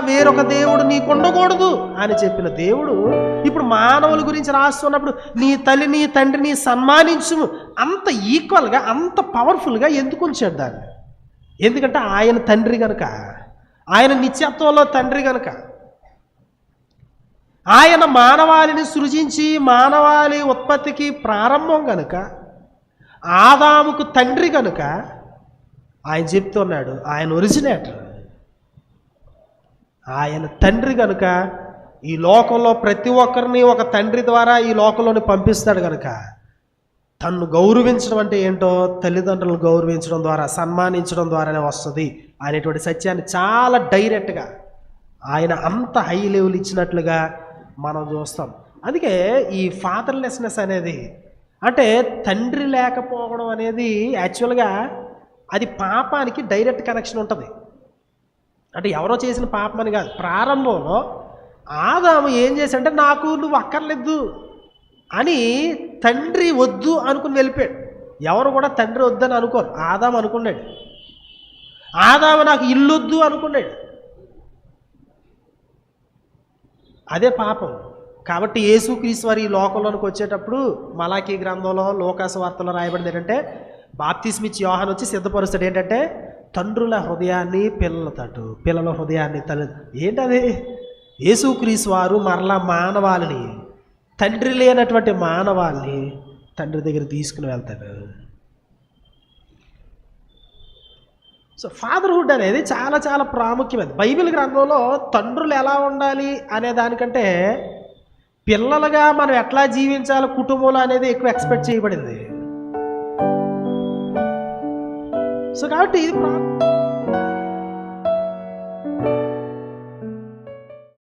వేరొక దేవుడు నీకు ఉండకూడదు అని చెప్పిన దేవుడు ఇప్పుడు మానవుల గురించి రాస్తున్నప్పుడు నీ తల్లి నీ తండ్రిని సన్మానించు అంత ఈక్వల్గా అంత పవర్ఫుల్గా ఎందుకు ఉంచాడు దాన్ని? ఎందుకంటే ఆయన తండ్రి కనుక ఆయన నిత్యత్వంలో తండ్రి కనుక ఆయన మానవాళిని సృజించి మానవాళి ఉత్పత్తికి ప్రారంభం కనుక ఆదాముకు తండ్రి కనుక ఆయన చెప్తున్నాడు ఆయన ఒరిజినేటర్ ఆయన తండ్రి కనుక ఈ లోకంలో ప్రతి ఒక్కరిని ఒక తండ్రి ద్వారా ఈ లోకంలోని పంపిస్తాడు కనుక తన్ను గౌరవించడం అంటే ఏంటో తల్లిదండ్రులను గౌరవించడం ద్వారా సన్మానించడం ద్వారానే వస్తుంది అనేటువంటి సత్యాన్ని చాలా డైరెక్ట్గా ఆయన అంత హై లెవెల్ ఇచ్చినట్లుగా మనం చూస్తాం. అందుకే ఈ ఫాదర్లెస్నెస్ అనేది అంటే తండ్రి లేకపోవడం అనేది యాక్చువల్గా అది పాపానికి డైరెక్ట్ కనెక్షన్ ఉంటుంది. అంటే ఎవరో చేసిన పాపం అని కాదు. ప్రారంభంలో ఆదాము ఏం చేశాడంటే నాకు నువ్వు అక్కర్లేదు అని తండ్రి వద్దు అనుకుని వెళ్ళిపోయాడు. ఎవరు కూడా తండ్రి వద్దని అనుకోరు. ఆదాము అనుకున్నాడు. ఆదాము నాకు ఇల్లు వద్దు అనుకున్నాడు. అదే పాపం. కాబట్టి యేసుక్రీస్తు వారి ఈ లోకంలోనికి వచ్చేటప్పుడు మలాఖీ గ్రంథంలో లోకాసు వార్తలో రాయబడింది ఏంటంటే బాప్తిస్మిచ్ యోహాన్ వచ్చి సిద్ధపరుస్తాడు. ఏంటంటే తండ్రుల హృదయాన్ని పిల్లల తట్టు పిల్లల హృదయాన్ని తల్లి ఏంటది? యేసుక్రీస్ వారు మరలా మానవాళిని. తండ్రి లేనటువంటి మానవాళిని తండ్రి దగ్గర తీసుకుని వెళ్తాడు. సో ఫాదర్హుడ్ అనేది చాలా చాలా ప్రాముఖ్యమైనది. బైబిల్ గ్రంథంలో తండ్రులు ఎలా ఉండాలి అనే దానికంటే పిల్లలుగా మనం ఎట్లా జీవించాలి కుటుంబంలో అనేది ఎక్కువ ఎక్స్పెక్ట్ చేయబడింది. సో కాబట్టి ఇది ప్రా-